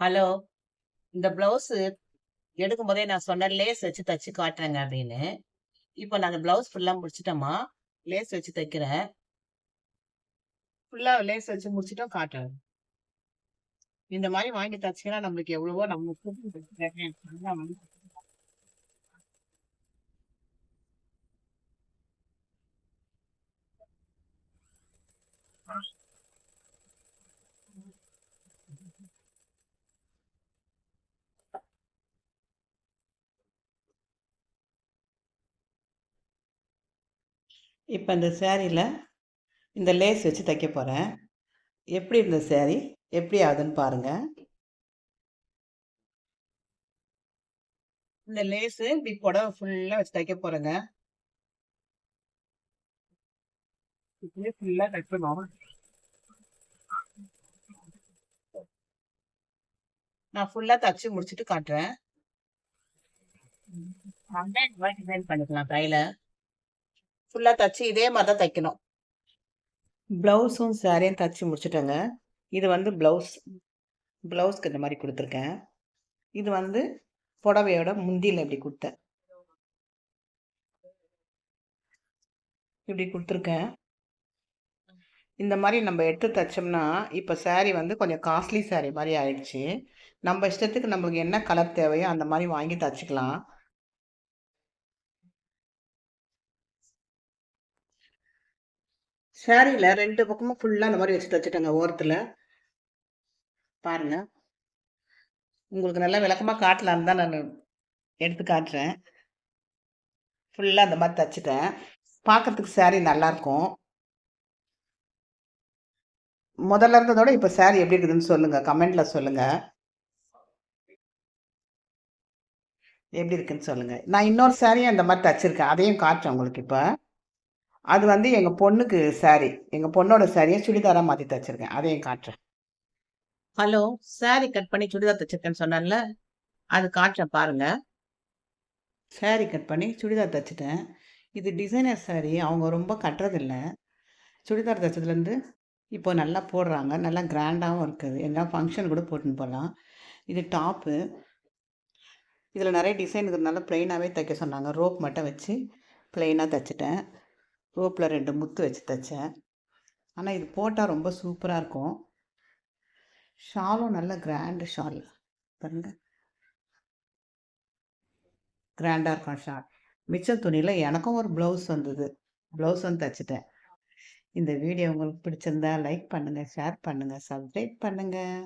Hello. இந்த blouse எடுக்கும்போதே நான் சொன்னேன் லேஸ் வச்சு தச்சு காட்டுறேங்க அப்படின்னு. இப்போ நான் அந்த ப்ளவுஸ் ஃபுல்லாக முடிச்சுட்டேன்ம்மா. லேஸ் வச்சு தைக்கிறேன். ஃபுல்லாக லேஸ் வச்சு முடிச்சிட்டோம் காட்டுறேன். இந்த மாதிரி வாங்கி தச்சிங்கன்னா நம்மளுக்கு எவ்வளவோ நமக்கு இப்போ இந்த சேரீயில் இந்த லேஸ் வச்சு தைக்க போகிறேன் எப்படி இருந்த சேரீ? எப்படி ஆகுதுன்னு பாருங்கள் இந்த லேஸு இப்படி புடவ ஃபுல்லாக வச்சு தைக்க போகிறேங்க இப்படியே ஃபுல்லாக தைக்கணும். நான் ஃபுல்லாக தச்சு முடிச்சுட்டு காட்டுறேன். டிசைன் பண்ணிக்கலாம் கையில் ஃபுல்லா தச்சு இதே மாதிரி தான் தைக்கணும். ப்ளவுஸும் சாரியும் தச்சு முடிச்சுட்டேங்க. இது வந்து ப்ளவுஸ். ப்ளவுஸ்க்கு இந்த மாதிரி கொடுத்துருக்கேன் இது வந்து புடவையோட முந்தியில் இப்படி கொடுத்தேன் இப்படி கொடுத்துருக்கேன் இந்த மாதிரி நம்ம எடுத்து தைச்சோம்னா இப்போ சாரி வந்து கொஞ்சம் காஸ்ட்லி சாரீ மாதிரி ஆயிடுச்சு. நம்ம இஷ்டத்துக்கு நம்மளுக்கு என்ன கலர் தேவையோ அந்த மாதிரி வாங்கி தச்சுக்கலாம். சாரில 2 பக்கமும் ஃபுல்லா இந்த மாதிரி வச்சு தைச்சிட்டேங்க ஓரத்துல. பாருங்க. உங்களுக்கு நல்லா விளக்கமா காட்டலான்னு தான் நான் எடுத்து காட்டுறேன். ஃபுல்லா அந்த மாதிரி தச்சுட்டேன். பார்க்கறதுக்கு சாரி நல்லாயிருக்கும் முதல்ல இருந்ததோட இப்போ சாரி எப்படி இருக்குதுன்னு சொல்லுங்க. கமெண்ட்ல சொல்லுங்க. எப்படி இருக்குன்னு சொல்லுங்க. நான் இன்னொரு சாரியும் அந்த மாதிரி தச்சிருக்கேன். அதையும் காட்டுறேன் உங்களுக்கு இப்போ அது வந்து எங்க பொண்ணுக்கு சாரி. எங்க பொண்ணோட சாரிய சுடிதாரா மாத்தி தச்சிருக்கேன். அதையும் காட்டுறேன். ஹலோ. சாரி கட் பண்ணி சுடிதார் தச்சிருக்கேன்னு சொன்னேன்ல. அது காட்டுறேன் பாருங்க. சாரி கட் பண்ணி சுடிதார் தச்சுட்டேன். இது டிசைனர் சாரி. அவங்க ரொம்ப கட்டுறதில்ல. சுடிதார் தச்சதுலேருந்து இப்போ நல்லா போடுறாங்க. நல்லா கிராண்டாவும் இருக்குது. எங்கனா ஃபங்ஷன் கூட போட்டுன்னு போலாம். இது டாப்பு. இதில நெறைய டிசைன் இருக்கிறதுனால பிளெயினாவே தைக்க சொன்னாங்க. ரோப் மட்டும் வச்சு பிளெயினா தச்சுட்டேன். ரோப்பில் ரெண்டு முத்து வச்சு தைச்சேன் ஆனால் இது போட்டால் ரொம்ப சூப்பராக இருக்கும். ஷாலும் நல்ல கிராண்டு ஷால். பாருங்க. கிராண்டாக இருக்கும் ஷால். மிச்ச துணியில் எனக்கும் ஒரு ப்ளவுஸ் வந்தது. ப்ளவுஸ் வந்து தைச்சிட்டேன் இந்த வீடியோ உங்களுக்கு பிடிச்சிருந்தா லைக் பண்ணுங்கள் ஷேர் பண்ணுங்கள் சப்ஸ்கிரைப் பண்ணுங்கள்